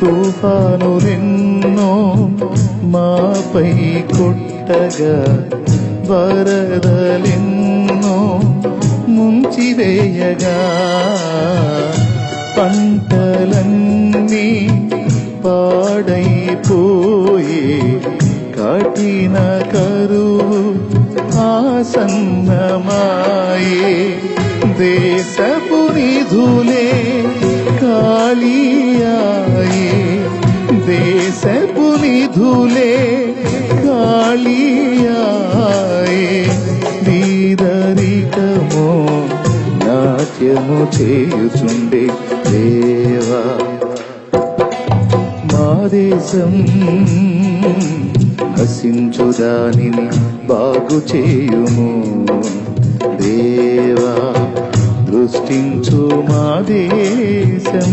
తుఫాను రెన్నో మాపై కొట్టగా వరదలెన్నో ముంచివేయగా పంటలన్నీ పాడైపోయి కఠిన కరువు ఆసన్నమాయే దేశపు నిధులే కాళీ మిధులే నిధులే కాళీయాయే నాట్యము చేయుచుండే దేవా. మా దేశం హసించు దానిని బాగు చేయుము దేవా. దృష్టించు మా దేశం.